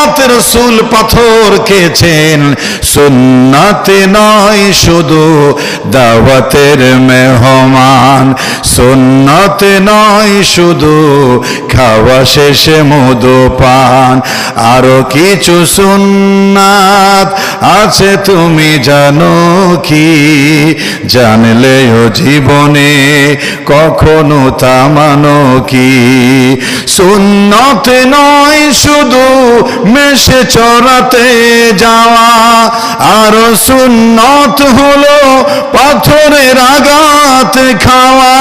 দাওয়াতে রসুল পাথর খেয়েছেন সুন্নাতে নয় শুধু দাওয়াতের মেহমান। সুন্নাতে নয় শুধু খাওয়া শেষে মধু পান। আরও কিছু সুন্নাত আছে, তুমি জানো কি? জানলেও জীবনে কখনো তা মানো কি? সুন্নতে নয়, শুধু মেশে চড়াতে যাওয়া। আর সুন্নত হলো পাথরের আঘাত খাওয়া।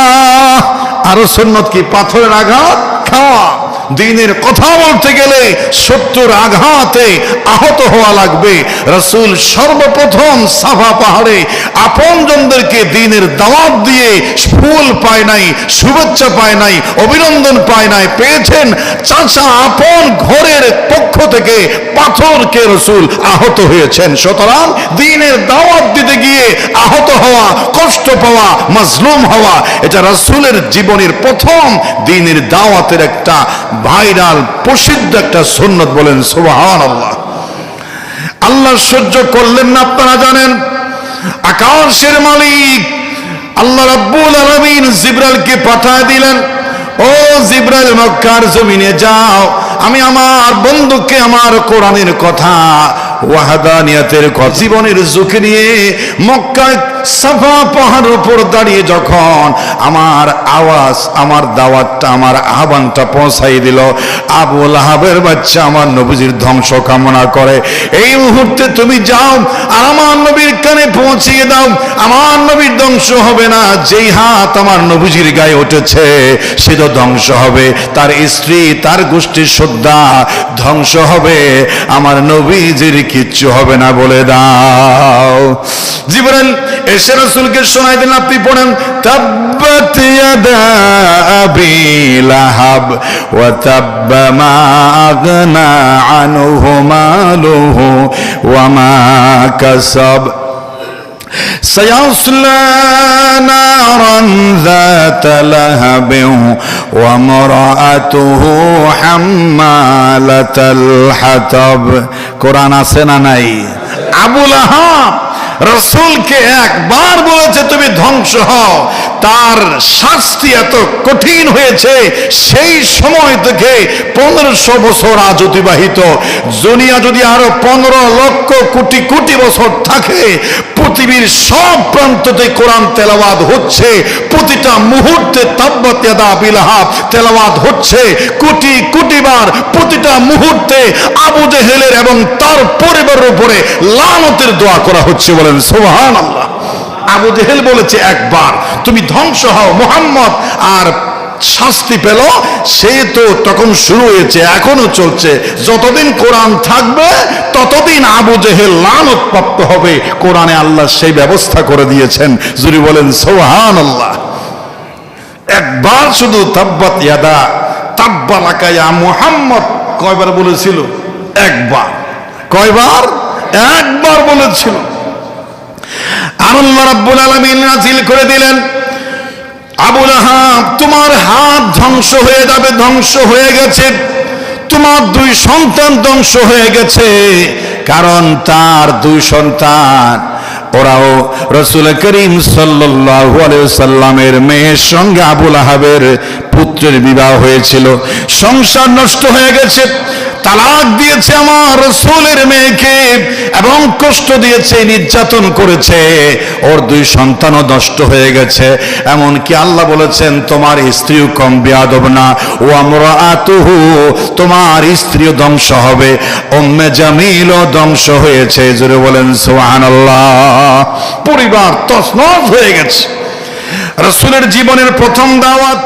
আরও সুন্নত কি, পাথরের আঘাত? খাওয়া দিনের কথা বলতে গেলে শত্রুর আঘাতে আহত হওয়া লাগবে। রসুল সর্বপ্রথম সাফা পাহাড়ে আপনজনদেরকে দিনের দাওয়াত দিয়ে ফুল পায় নাই, শুভেচ্ছা পায় নাই, অভিনন্দন পায় নাই, পেয়েছেন চাচা আপন ঘরের পক্ষ থেকে পাথরকে রসুল আহত হয়েছেন। সুতরাং দিনের দাওয়াত দিতে গিয়ে আহত হওয়া, কষ্ট পাওয়া, মাজলুম হওয়া, এটা রসুলের জীবনের প্রথম দিনের দাওয়াতের একটা ভাইরাল, প্রসিদ্ধ একটা সুন্নত বলেন সুবাহান আল্লাহ আল্লাহ সহ্য করলেন না আপনারা জানেন? আকাশের মালিক আল্লাহ রাব্বুল আলমিন জিব্রাইলকে পাঠায় দিলেন, ও জিব্রাইল মক্কার জমিনে যাও, আমি আমার বন্ধুকে, আমার কোরআনের কথা ওয়াহাদানিয়াতের জীবনের ঝুঁকি নিয়ে মক্কায় সাফা পাহাড়ের উপর দাঁড়িয়ে যখন আমার আওয়াজ, আমার দাওয়াতটা, আমার আহ্বানটা পৌঁছাই দিল আবুল আহাবের বাচ্চা আমার নবীজির ধ্বংস কামনা করে, এই মুহূর্তে তুমি যাও আর আমার নবীর কানে পৌঁছিয়ে দাও। আমার নবীর ধ্বংস হবে না। যেই হাত আমার নবীজির গায়ে উঠেছে, সে তো ধ্বংস হবে। তার স্ত্রী, তার গোষ্ঠীর শ্রদ্ধা ধ্বংস হবে। আমার নবীজির কিচ্ছু হবে না বলে দাও। জিবরাইল এসে রাসূলকে শোনাই দিলেন, আপনি পড়েন, তাব্বাত আবি লাহাব ওয়া মা কাসাব سيصلى نارا ذات لهب وامرأته حمالة الحطب কোরআন আছে না নাই আবুল আহাব রসুলকে একবার বলেছে তুমি ধ্বংস হও তার শাস্তি এত কঠিন হয়েছে, সেই সময় থেকে পনেরোশো বছর আজ অতিবাহিত। জুনিয়া যদি আরও পনেরো লক্ষ কোটি কোটি বছর থাকে, পৃথিবীর সব প্রান্ততে কোরআন তেলাওয়াত হচ্ছে, প্রতিটা মুহূর্তে তাব্বাতিয়াদা বিলাহাব তেলাওয়াত হচ্ছে, কোটি কোটি বার প্রতিটা মুহূর্তে আবু জেহেলের এবং তার পরিবারের উপরে লানতের দোয়া করা হচ্ছে বলেন সোহান আল্লাহ আবু জেহেল বলেছে একবার, তুমি ধ্বংস হও, মোহাম্মদ, আর শাস্তি পেল, সে তো তখন শুরু হয়েছে, এখনও চলছে। যতদিন কোরআন থাকবে, ততদিন আবু জেহেল লানত প্রাপ্ত হবে। কোরআনে আল্লাহ সেই ব্যবস্থা করে দিয়েছেন। যদি বলেন সোহান আল্লাহ একবার শুধু তাব্বাত ইয়াদা তাব্বা লাকায়া মুহাম্মদ। কয়বার বলেছিল? একবার। কয়বার? একবার বলেছিল। করে দিলেন। আবুল তোমার হাত ধ্বংস হয়ে যাবে, ধ্বংস হয়ে গেছে। তোমার দুই সন্তান ধ্বংস হয়ে গেছে, কারণ তার দুই সন্তান, ওরাও রসুল করিম সাল্লামের মেয়ের সঙ্গে আবুল আহাবের পুত্রের বিবাহ হয়েছিল। সংসার নষ্ট হয়ে গেছে তালাক দিয়েছে আমার রসুলের মেয়েকে এবং কষ্ট দিয়েছে, নির্যাতন করেছে। ওর দুই সন্তানও নষ্ট হয়ে গেছে। এমনকি আল্লাহ বলেছেন, তোমার স্ত্রীও কম বেয়াদব না। ও আমরা আতুহু তোমার স্ত্রীও ধ্বংস হবে। ওম্মে জামিলও ধ্বংস হয়েছে। জোরে বলেন সোহান পরিবার তসনস হয়ে গেছে। রসুলের জীবনের প্রথম দাওয়াত